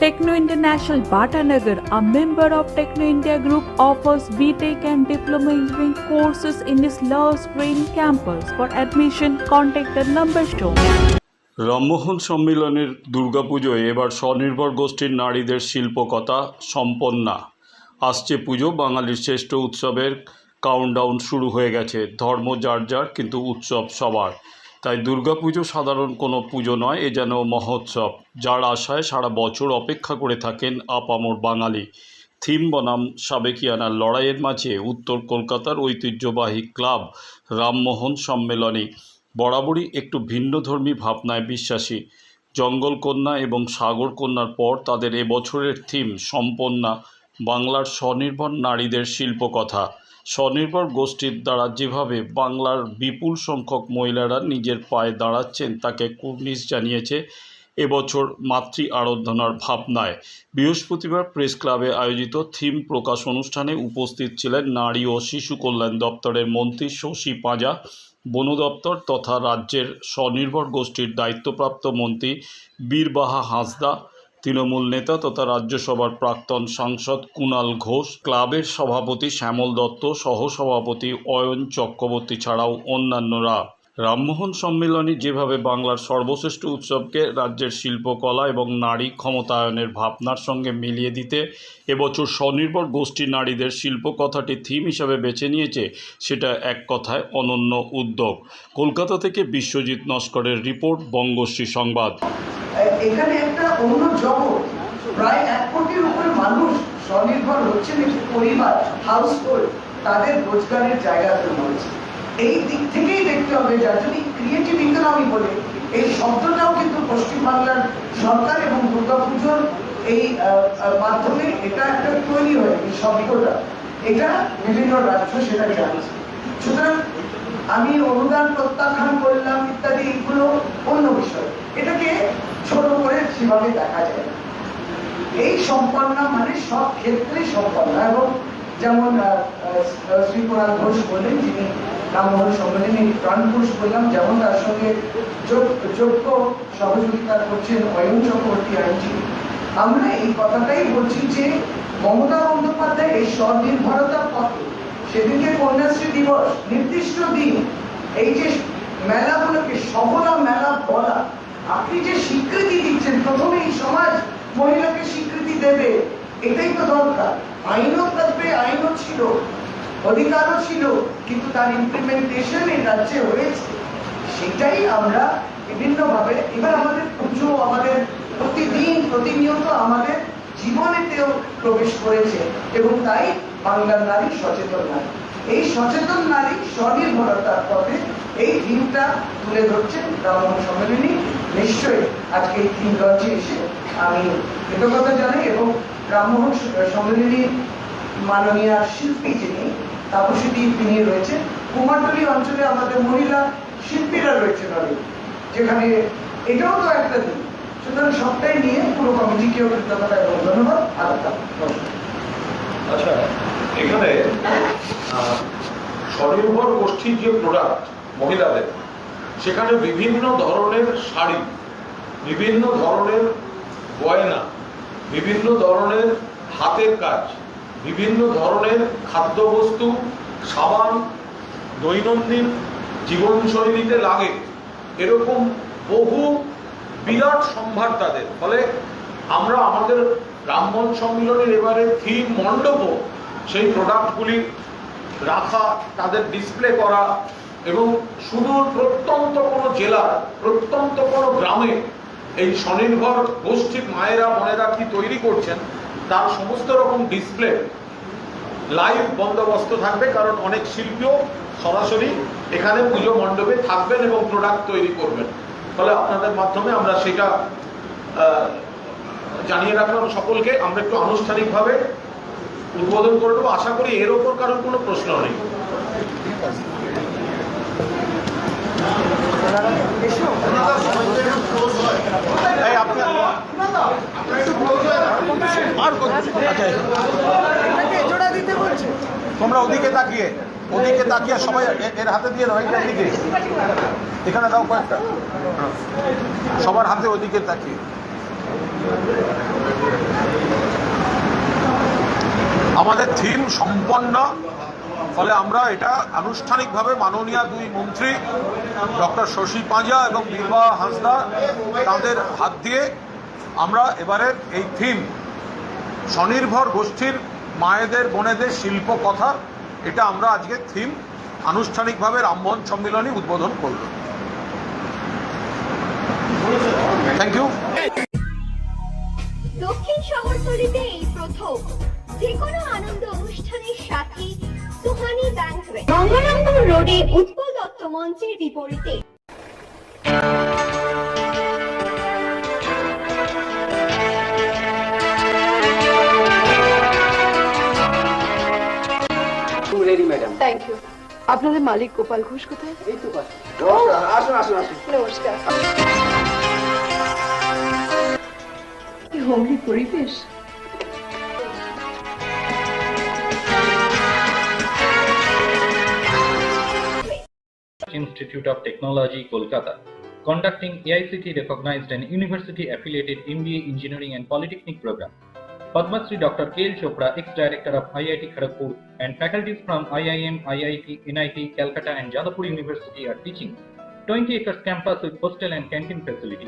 Techno International Bhatanagar, a member of Techno India Group, offers BTEC and Diploma Engineering courses in its Love Green campus. For admission, contact the number shown. Rammohan সম্মিলনের দুর্গাপুজোয় এবার স্বনির্ভর গোষ্ঠীর নারীদের শিল্পকথা সম্পন্না আসছে পুজো বাঙালির শ্রেষ্ঠ উৎসবের countdown শুরু হয়ে গেছে ধর্ম যার যার কিন্তু উৎসব সবার তাই দুর্গাপুজো সাধারণ কোনো পুজো নয়, এ যেন মহোৎসব, যার আশায় সারা বছর অপেক্ষা করে থাকেন আপামর বাঙালি। থিম বনাম সাবেকিয়ানার লড়াইয়ের মাঝে উত্তর কলকাতার ঐতিহ্যবাহী ক্লাব রামমোহন সম্মেলনে। বরাবরই একটু ভিন্নধর্মী ভাবনায় বিশ্বাসী। জঙ্গলকন্যা এবং সাগর কন্যার পর তাদের এবছরের থিম সম্পন্না, বাংলার স্বনির্ভর নারীদের শিল্পকথা। স্বনির্ভর গোষ্ঠীর দ্বারা যেভাবে বাংলার বিপুল সংখ্যক মহিলারা নিজের পায়ে দাঁড়াচ্ছেন, তাকে কুর্নিশ জানিয়েছে এবছর মাতৃ আরাধনার ভাবনায়। বৃহস্পতিবার প্রেস ক্লাবে আয়োজিত থিম প্রকাশ অনুষ্ঠানে উপস্থিত ছিলেন নারী ও শিশু কল্যাণ দপ্তরের মন্ত্রী শশী পাঁজা, বন দপ্তর তথা রাজ্যের স্বনির্ভর গোষ্ঠীর দায়িত্বপ্রাপ্ত মন্ত্রী বীরবাহা হাঁসদা তৃণমূল নেতা তথা রাজ্যসভার প্রাক্তন সাংসদ কুণাল ঘোষ, ক্লাবের সভাপতি শ্যামল দত্ত, সহসভাপতি অয়ন চক্রবর্তী ছাড়াও অন্যান্যরা। রামমোহন সম্মেলনে যেভাবে বাংলার সর্বশ্রেষ্ঠ উৎসবকে রাজ্যের শিল্পকলা এবং নারী ক্ষমতায়নের ভাবনার সঙ্গে মিলিয়ে দিতে, এবছর স্বনির্ভর গোষ্ঠী নারীদের শিল্পকথাটি থিম হিসাবে বেছে নিয়েছে, সেটা এক কথায় অনন্য উদ্যোগ। কলকাতা থেকে বিশ্বজিৎ নস্করের রিপোর্ট, বঙ্গশ্রী সংবাদ। এখানে একটা অন্য জগৎ। প্রায় এক কোটির উপরে মানুষ স্বনির্ভর হচ্ছেন একটি পরিবার হাউস হোল্ড তাদের রোজগারের জায়গা তৈরি হয়েছে এই দিক থেকেই দেখতে হবে যার জন্য ক্রিয়েটিভ ইকোনমি বলে এই শব্দটাও কিন্তু পশ্চিমবাংলার সরকার এবং দুর্গাপুজোর এই মাধ্যমে এটা একটা তৈরি হয় এই শব্দটা। এটা বিভিন্ন রাজ্য সেটা জানছে। সুতরাং আমি অনুদান প্রত্যাখ্যান করলাম ইত্যাদি এগুলো অন্য বিষয়। এটাকে ছোট করে সেভাবে দেখা যায়। এই সম্পন্না মানে সব ক্ষেত্রে সম্পন্না। এবং যেমন আহ, আহ, শ্রী কুণাল ঘোষ বললেন যিনি রামমোহন সম্মেলনে প্রাণ ঘোষ বললাম যেমন তার সঙ্গে যোগ্য সহযোগিতা করছেন অয়ন চক্রবর্তী আইনজীবী। আমরা এই কথাটাই বলছি যে মমতা বন্দ্যোপাধ্যায় এই স্বনির্ভরতার পথে সেদিনকে কন্যাশ্রী দিবস, নির্দিষ্ট দিন। এই যে মেলাগুলোকে সফলা মেলা বলা, আপনি যে স্বীকৃতি দিচ্ছেন, প্রথমে এই সমাজ মহিলাকে স্বীকৃতি দেবে, এটাই তো দরকার। আইনও থাকবে আইনও ছিল, অধিকারও ছিল, কিন্তু তার ইমপ্লিমেন্টেশন এই রাজ্যে হয়েছে। সেটাই আমরা বিভিন্নভাবে, এবার আমাদের পুজো, আমাদের প্রতিদিন, প্রতিনিয়ত আমাদের জীবনেতেও প্রবেশ করেছে, এবং তাই বাংলার নারী সচেতন নারী। এই সচেতন নারী স্বনির্ভরতার পথে এই থিমটা তুলে ধরছেন রামমোহন সম্মেলনী। নিশ্চয়ই আজকে এই থিম লঞ্চে এসে আমি কৃতজ্ঞতা জানাই এবং রামমোহন সম্মেলনী মাননীয় শিল্পী যিনি তাপসীদি তিনি রয়েছেন। কুমারটুলি অঞ্চলে আমাদের মহিলা শিল্পীরা রয়েছেন অনেক। যেখানে এটাও তো একটা দিন। সুতরাং সবটাই নিয়ে পুরো কমিটিকেও কৃতজ্ঞতা এবং ধন্যবাদ। আলাদা আচ্ছা এখানে স্বনির্ভর গোষ্ঠীর যে প্রোডাক্ট মহিলাদের, সেখানে বিভিন্ন ধরনের শাড়ি, বিভিন্ন ধরনের গয়না, বিভিন্ন ধরনের হাতের কাজ, বিভিন্ন ধরনের খাদ্যবস্তু, সাবান, দৈনন্দিন জীবনশৈলীতে লাগে। এরকম বহু বিরাট সম্ভার তাদের। ফলে আমরা আমাদের রামমোহন সম্মিলনের এবারে থিম মণ্ডপও সেই প্রোডাক্টগুলি রাখা, তাদের ডিসপ্লে করা এবং সুদূর প্রত্যন্ত কোনো জেলার প্রত্যন্ত কোনো গ্রামে এই স্বনির্ভর গোষ্ঠীর মায়েরা, বোনেরা কি তৈরি করছেন, তার সমস্ত রকম ডিসপ্লে লাইভ বন্দোবস্ত থাকবে, কারণ অনেক শিল্পীও সরাসরি এখানে পুজো মণ্ডপে থাকবেন এবং প্রোডাক্ট তৈরি করবেন। ফলে আপনাদের মাধ্যমে আমরা সেটা জানিয়ে রাখলাম সকলকে আমরা একটু আনুষ্ঠানিকভাবে উদ্বোধন করে দেবো আশা করি এর ওপর কারণ কোনো প্রশ্ন নেই। আচ্ছা, তোমরা ওদিকে তাকিয়ে ওদিকে তাকিয়ে সবাই এর হাতে দিয়ে দাও এইটার দিকে। এখানে দাও কয়েকটা। সবার হাতে ওদিকে তাকিয়ে। আমাদের থিম সম্পন্ন। ফলে আমরা এটা আনুষ্ঠানিকভাবে মাননীয় দুই মন্ত্রী, ডক্টর শশী পাঁজা এবং বিভা হাঁসদা, তাদের হাত দিয়ে আমরা এবারের এই থিম, স্বনির্ভর গোষ্ঠীর মায়েদের, বোনেদের শিল্প কথা, এটা আমরা আজকে থিম আনুষ্ঠানিকভাবে রামমোহন সম্মিলনী উদ্বোধন করব। থ্যাংক ইউ দক্ষিণ শহরতলিতে এই প্রথম। যে কোনো আনন্দ অনুষ্ঠানের সাথে সুহানি ব্যাংকুয়েট গঙ্গারামপুর রোডে উৎপল দত্ত মঞ্চের বিপরীতে। রেডি ম্যাডাম থ্যাংক ইউ আপনাদের মালিক গোপাল ঘোষ কোথায়? এই তো পাশে। নমস্কার আসুন আসুন আসুন। নমস্কার। হোমলি পরিবেশ Institute of Technology, Kolkata, conducting AICT recognized and university affiliated MBA Engineering and Polytechnic program. Padma Shri Dr. K. L. Chopra, ex-director of IIT Kharagpur, and faculties from IIM, IIT, NIT, Calcutta, and Jadavpur University are teaching. 20 acres campus with hostel and canteen facility,